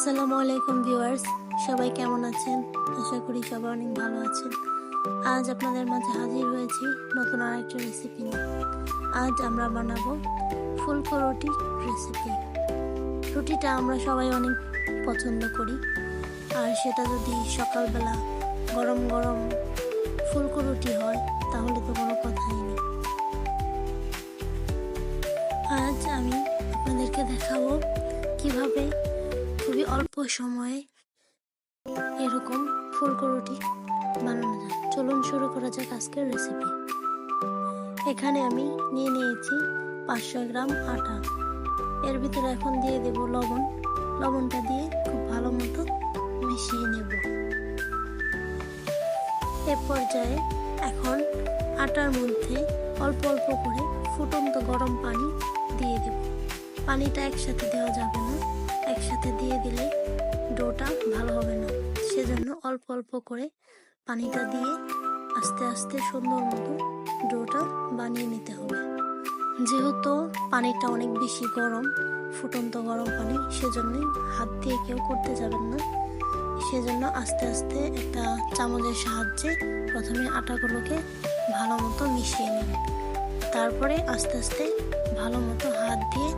আসসালামু আলাইকুম ভিউয়ার্স, সবাই কেমন আছেন? আশা করি সবাই অনেক ভালো আছেন। আজ আপনাদের মাঝে হাজির হয়েছি নতুন আরেকটা রেসিপি নিয়ে। আজ আমরা বানাবো ফুলকো রুটি রেসিপি রুটিটা আমরা সবাই অনেক পছন্দ করি। আর সেটা যদি সকালবেলা গরম গরম ফুলকো রুটি হয়, তাহলে তো কোনো কথাই নেই। আজ আমি আপনাদেরকে দেখাবো কীভাবে খুবই অল্প সময়ে এরকম ফুলকো রুটি বানানো যায়। চলুন শুরু করা যাক আজকের রেসিপি এখানে আমি নিয়ে নিয়েছি পাঁচশো গ্রাম আটা। এর ভিতরে এখন দিয়ে দেব লবণ। লবণটা দিয়ে খুব ভালো মতো মিশিয়ে নেব। এ পর্যায়ে এখন আটার মধ্যে অল্প অল্প করে ফুটন্ত গরম পানি দিয়ে দেব। পানিটা একসাথে দেওয়া যাবে না। একসাথে দিয়ে দিলে ডোটা ভালো হবে না। সেজন্য অল্প অল্প করে পানিটা দিয়ে আস্তে আস্তে সুন্দর মতো ডোটা বানিয়ে নিতে হবে। যেহেতু পানিটা অনেক বেশি গরম, ফুটন্ত গরম পানি, সেজন্য হাত দিয়ে কেউ করতে যাবেন না। সেজন্য আস্তে আস্তে একটা চামচের সাহায্যে প্রথমে আটাগুলোকে ভালো মতো মিশিয়ে নিন। তারপরে আস্তে আস্তে ভালো মতো হাত দিয়ে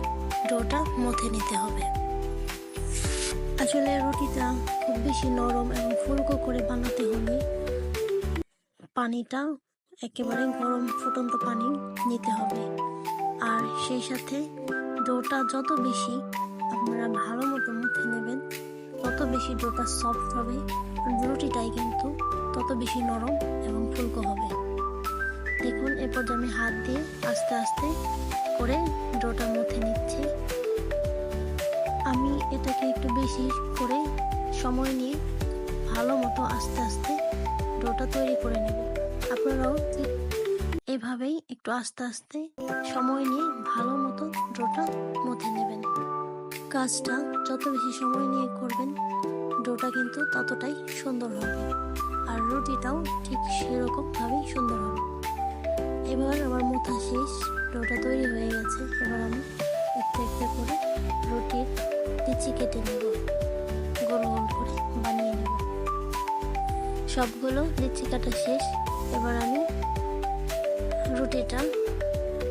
ডোটা মথে নিতে হবে। আসলে রুটিটা খুব বেশি নরম এবং ফুলকো করে বানাতে হলে পানিটা একেবারে গরম ফুটন্ত পানি নিতে হবে। আর সেই সাথে ডোটা যত বেশি আপনারা ভালো মতো মুখে নেবেন, তত বেশি ডোটা সফট হবে রুটিটাই কিন্তু তত বেশি নরম এবং ফুলকো হবে। দেখুন এরপর আমি হাত দিয়ে আস্তে আস্তে করে ডোটা নিচ্ছি আমি এটাকে একটু বেশি করে সময় নিয়ে ভালো মতো আস্তে আস্তে ডোটা তৈরি করে নেব। আপনারাও এভাবেই একটু আস্তে আস্তে সময় নিয়ে ভালো মতো ডোটা মথে নেবেন। কাজটা যত বেশি সময় নিয়ে করবেন, ডোটা কিন্তু ততটাই সুন্দর হবে। আর রুটিটাও ঠিক সেরকমভাবেই সুন্দর হবে। এবার আমার মোথা শেষ, ডোটা তৈরি হয়ে গেছে। এবার আমি একটা করে রুটির লিচি কেটে নেব। গোল গোল করে বানিয়ে নেব। সবগুলো লিচি কাটা শেষ। এবার আমি রুটিটা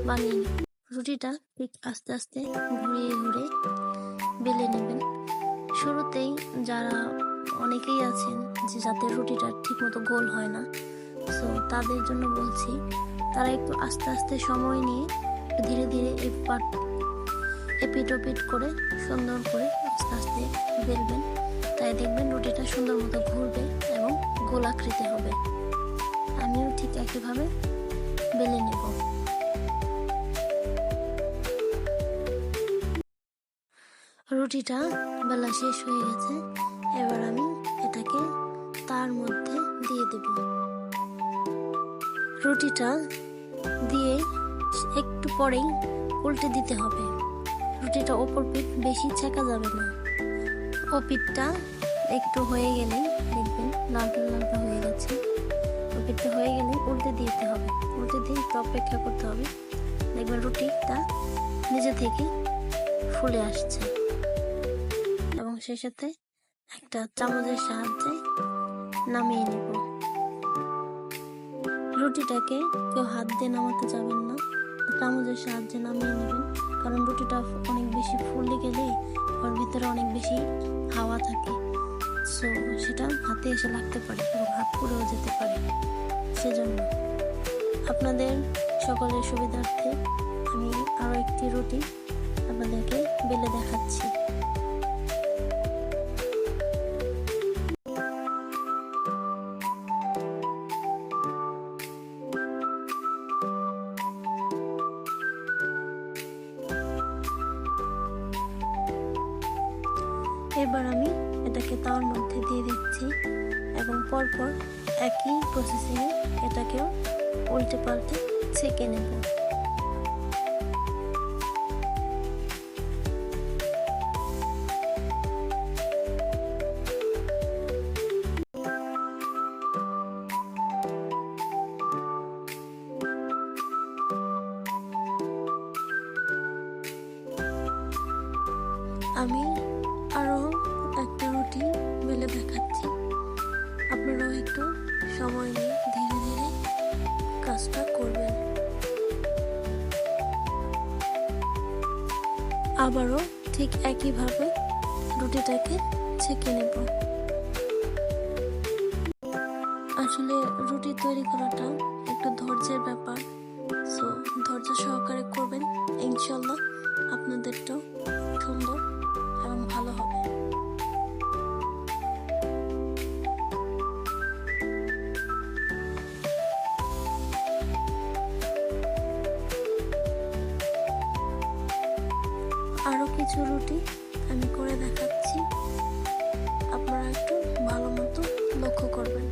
বানিয়ে নেব। রুটিটা ঠিক আস্তে আস্তে ঘুরিয়ে ঘুরে বেলে নেবেন। শুরুতেই যারা অনেকেই আছেন যে যাতে রুটিটা ঠিকমতো গোল হয় না সো তাদের জন্য বলছি, তারা একটু আস্তে আস্তে সময় নিয়ে ধীরে ধীরে এপাট এপিট ওপিট করে, সুন্দর করে আস্তে আস্তে বেলবেন। তাই দেখবেন রুটিটা সুন্দর মতো ঘুরবে এবং গোলাকৃতি হবে। আমিও ঠিক একইভাবে বেলে নেব। রুটিটা বেলা শেষ হয়ে গেছে। এবার আমি এটাকে তার মধ্যে দিয়ে দেব। রুটিটা দিয়ে একটু পরেই উল্টে দিতে হবে। রুটিটা ওপর পিঠ বেশি ছেঁকা যাবে না। ও পিঠটা একটু হয়ে গেলেই দেখবেন লালটা লালটা হয়ে গেছে। ও পিঠটা হয়ে গেলেই উল্টে দিতে হবে। উল্টে দিয়ে একটু অপেক্ষা করতে হবে। দেখবেন রুটিটা নিজে থেকে ফুলে আসছে। এবং সেই সাথে একটা চামচের সাহায্যে নামিয়ে নেব। রুটিটাকে কেউ হাত দিয়ে নামাতে যাবেন না। চামচের সাহায্যে নামিয়ে নেবেন। কারণ রুটিটা অনেক বেশি ফুলে গেলে ওর ভিতরে অনেক বেশি হাওয়া থাকে। সো সেটা হাতে এসে লাগতে পারে এবং হাত পুড়েও যেতে পারে। সেজন্য আপনাদের সকলের সুবিধার্থে আমি আরও একটি রুটি আপনাদেরকে বেলে দেখাচ্ছি। এবার আমি এটাকে তাওয়ার মধ্যে দিয়ে দিচ্ছি এবং পরপর একই প্রসেসিংয়ে এটাকেও উল্টে পাল্টে ছেঁকে নেব। আমি আরও একটা রুটি মেলে দেখাচ্ছি। আপনারাও একটু সময় নিয়ে ধীরে ধীরে কাজটা করবেন। আবারও ঠিক একইভাবে রুটিটাকে ছেঁকে নেব। আসলে রুটি তৈরি করাটা একটা ধৈর্যের ব্যাপার। সো ধৈর্য সহকারে করবেন ইনশাল্লাহ আপনাদেরটাও সুন্দর এবং ভালো হবে। আরও কিছু রুটি আমি করে দেখাচ্ছি। আপনারা একটু ভালো মতো লক্ষ্য করবেন।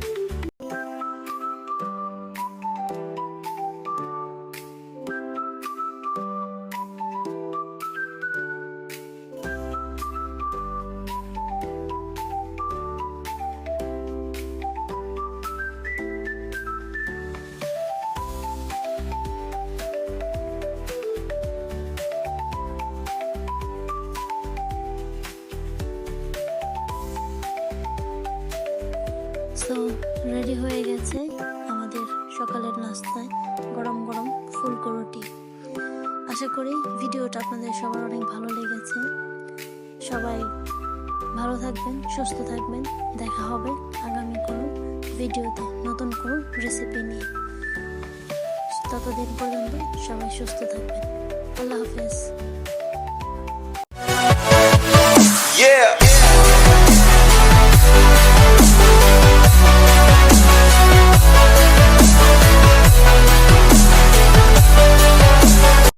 সো রেডি হয়ে গেছে আমাদের সকালের নাস্তায় গরম গরম ফুলকো রুটি আশা করি ভিডিওটা আপনাদের সবার অনেক ভালো লেগেছে। সবাই ভালো থাকবেন, সুস্থ থাকবেন। দেখা হবে আগামী কোনো ভিডিওতে নতুন কোনো রেসিপি নিয়ে। ততদিন পর্যন্ত সবাই সুস্থ থাকবেন। আল্লাহ হাফেজ। Yeah.